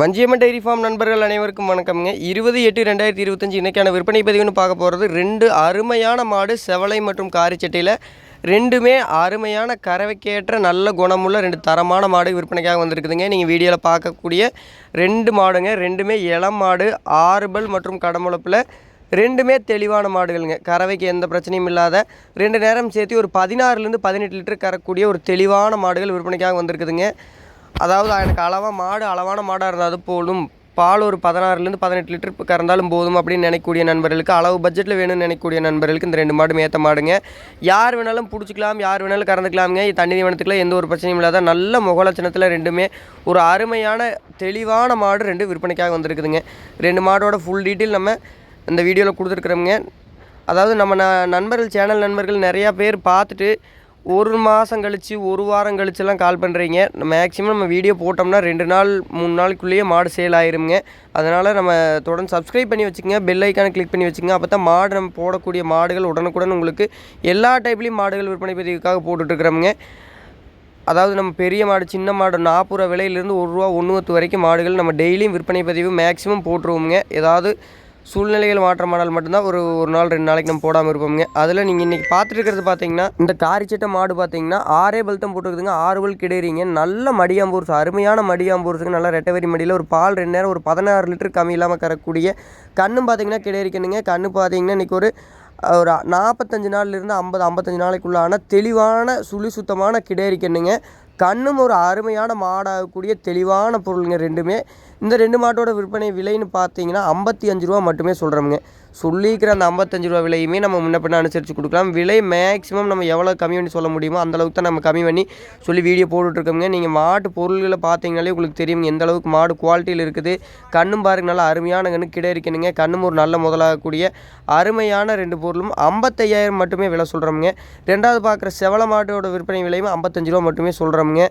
Vanjiamman dairy farm நண்பர்கள் அனைவருக்கும் வணக்கம்ங்க. இருபது எட்டு ரெண்டாயிரத்தி இருபத்தஞ்சி இன்றைக்கான விற்பனை பதிவுன்னு பார்க்க போகிறது ரெண்டு அருமையான மாடு செவலை மற்றும் காரிச்சட்டையில் ரெண்டுமே அருமையான கறவைக்கேற்ற நல்ல குணமுள்ள ரெண்டு தரமான மாடு விற்பனைக்காக வந்திருக்குதுங்க. நீங்கள் வீடியோவில் பார்க்கக்கூடிய ரெண்டு மாடுங்க. ரெண்டுமே இளம் மாடு ஆறுபல் மற்றும் கடமுளப்பில் ரெண்டுமே தெளிவான மாடுகளுங்க. கறவைக்கு எந்த பிரச்சனையும் இல்லாத ரெண்டு நேரம் சேர்த்து ஒரு பதினாறுலேருந்து பதினெட்டு லிட்டர் கறக்கூடிய ஒரு தெளிவான மாடுகள் விற்பனைக்காக வந்திருக்குதுங்க. அதாவது எனக்கு அளவாக மாடு அளவான மாடாக இருந்தால் போலும் பால் ஒரு பதினாறுலேருந்து பதினெட்டு லிட்டர் கறந்தாலும் போதும் அப்படின்னு நினைக்கக்கூடிய நண்பர்களுக்கு அளவு பட்ஜெட்டில் வேணும்னு நினைக்கக்கூடிய நண்பர்களுக்கு இந்த ரெண்டு மாடு மேத்த மாடுங்க. யார் வேணாலும் பிடிச்சிக்கலாம் யார் வேணாலும் கறந்துக்கலாமுங்க. தண்ணி தீவனத்துக்குலாம் எந்த ஒரு பிரச்சனையும் இல்லாத நல்ல முகலட்சணத்தில் ரெண்டுமே ஒரு அருமையான தெளிவான மாடு ரெண்டு விற்பனைக்காக வந்திருக்குதுங்க. ரெண்டு மாடோட ஃபுல் டீட்டெயில் நம்ம இந்த வீடியோவில் கொடுத்துருக்குறோங்க அதாவது நம்ம ந நண்பர்கள் சேனல் நண்பர்கள் நிறையா பேர் பார்த்துட்டு ஒரு மாதம் கழித்து ஒரு வாரம் கழிச்சுலாம் கால் பண்ணுறீங்க மேக்ஸிமம் நம்ம வீடியோ போட்டோம்னா ரெண்டு நாள் மூணு நாளுக்குள்ளேயே மாடு சேல் ஆயிருங்க அதனால் நம்ம தொடர்ந்து சப்ஸ்கிரைப் பண்ணி வச்சுக்கோங்க. பெல் ஐக்கானை கிளிக் பண்ணி வச்சுங்க அப்போ தான் மாடு நம்ம போடக்கூடிய மாடுகள் உடனுக்குடன் உங்களுக்கு எல்லா டைப்லேயும் மாடுகள் விற்பனை பதிவுக்காக போட்டுட்ருக்குறோமுங்க. அதாவது நம்ம பெரிய மாடு சின்ன மாடு நாற்பது ரூபா விலையிலேருந்து ஒரு ரூபா ஒன்று வரைக்கும் மாடுகள் நம்ம டெய்லியும் விற்பனை பதிவு மேக்ஸிமம் போட்டுருவோங்க ஏதாவது சூழ்நிலைகள் மாற்றமானால் மட்டும்தான் ஒரு ஒரு நாள் ரெண்டு நாளைக்கு நம்ம போடாமல் இருப்போம்ங்க. அதில் நீங்கள் இன்றைக்கி பார்த்துட்டு இருக்கிறது பார்த்தீங்கன்னா இந்த காரிச்சட்டை மாடு பார்த்தீங்கன்னா ஆறே பல்தம் போட்டுருக்குதுங்க. ஆறு பல் கிடையிறீங்க. நல்ல மடியாம்பூர்ஸ் அருமையான மடியாம்பூர்ஸுங்க நல்லா ரெட்டவரி மடியில் ஒரு பால் ரெண்டு நேரம் ஒரு பதினாறு லிட்டர் கம்மி இல்லாமல் கறக்கூடிய கண்ணும் பார்த்தீங்கன்னா கிடைக்கணுங்க கண்ணு பார்த்தீங்கன்னா இன்றைக்கி ஒரு ஒரு நாற்பத்தஞ்சு நாள்லேருந்து ஐம்பது ஐம்பத்தஞ்சு நாளைக்குள்ளான தெளிவான சுழி சுத்தமான கிடைக்கணுங்க கண்ணும் ஒரு அருமையான மாடாகக்கூடிய தெளிவான பொருளுங்க ரெண்டுமே. இந்த ரெண்டு மாட்டோட விற்பனை விலைன்னு பார்த்தீங்கன்னா ஐம்பத்தி அஞ்சு ரூபா மட்டுமே சொல்கிறோமுங்க சொல்லிக்கிற அந்த ஐம்பத்தஞ்சு ரூபா விலையுமே நம்ம முன்ன பின்ன அனுசரித்து கொடுக்கலாம். விலை மேக்ஸிமம் நம்ம எவ்வளோ கம்மி பண்ணி சொல்ல முடியுமோ அந்தளவுக்கு தான் நம்ம கம்மி பண்ணி சொல்லி வீடியோ போட்டுட்ருக்கோங்க நீங்கள் மாட்டு பொருள்களை பார்த்தீங்கனாலே உங்களுக்கு தெரியும் எந்த அளவுக்கு மாடு குவாலிட்டியில் இருக்குது. கண்ணும் பாருங்க நல்லா அருமையான கண்ணு கிடை இருக்கணுங்க. கண்ணும் ஒரு நல்ல முதலாகக்கூடிய அருமையான ரெண்டு பொருளும் ஐம்பத்தையாயிரம் மட்டுமே விலை சொல்கிறோமுங்க ரெண்டாவது பார்க்குற செவல மாட்டோட விற்பனை விலையும் ஐம்பத்தஞ்சு ரூபா மட்டுமே சொல்கிறோமுங்க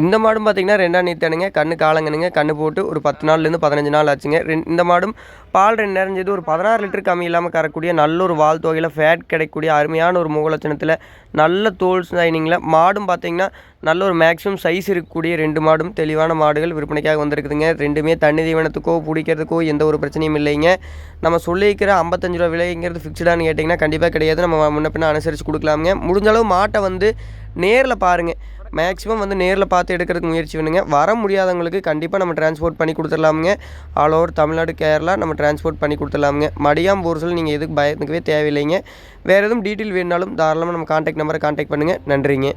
இந்த மாடும் பார்த்திங்கன்னா ரெண்டாம் நீத்தானுங்க கண்ணு காலங்கனுங்க. கண்ணு போட்டு ஒரு பத்து நாள்லேருந்து பதினஞ்சு நாள் ஆச்சுங்க. ரெண் இந்த மாடும் பால் ரெண்டு நிறைஞ்சது ஒரு பதினாறு லிட்டர் கம்மி இல்லாமல் கறக்கூடிய நல்ல ஒரு வால் தொகையில் ஃபேட் கிடைக்கக்கூடிய அருமையான ஒரு முகலட்சணத்தில் நல்ல தோல் சைனிங்கில் மாடும் பார்த்திங்கன்னா நல்ல ஒரு மேக்ஸிமம் சைஸ் இருக்கக்கூடிய ரெண்டு மாடும் தெளிவான மாடுகள் விற்பனைக்காக வந்திருக்குதுங்க. ரெண்டுமே தண்ணி தீவனத்துக்கோ பிடிக்கிறதுக்கோ எந்த ஒரு பிரச்சனையும் இல்லைங்க. நம்ம சொல்லிக்கிற ஐம்பத்தஞ்சு ரூபா விலைங்கிறது ஃபிக்ஸ்டானு கேட்டிங்கன்னா கண்டிப்பாக கிடையாது. நம்ம முன்ன பின்ன அனுசரித்து கொடுக்கலாமுங்க. முடிஞ்சளவு மாட்டை வந்து நேரில் பாருங்கள் மேக்ஸிமம் வந்து நேரில் பார்த்து எடுக்கிறதுக்கு முயற்சி பண்ணுங்கள் வர முடியாதவங்களுக்கு கண்டிப்பாக நம்ம டிரான்ஸ்போர்ட் பண்ணி கொடுத்துடலாமுங்க. ஆல் ஓவர் தமிழ்நாடு கேரளா நம்ம டிரான்ஸ்போர்ட் பண்ணி கொடுத்துடலாமுங்க. மடியாம் போர்சல் நீங்கள் எதுக்கு பயந்துக்கவே தேவையில்லைங்க. வேறு எதுவும் டீட்டெயில் வேணுனாலும் தாராளமாக நம்ம காண்டாக்ட் நம்பரை காண்டாக்ட் பண்ணுங்கள் நன்றிங்க.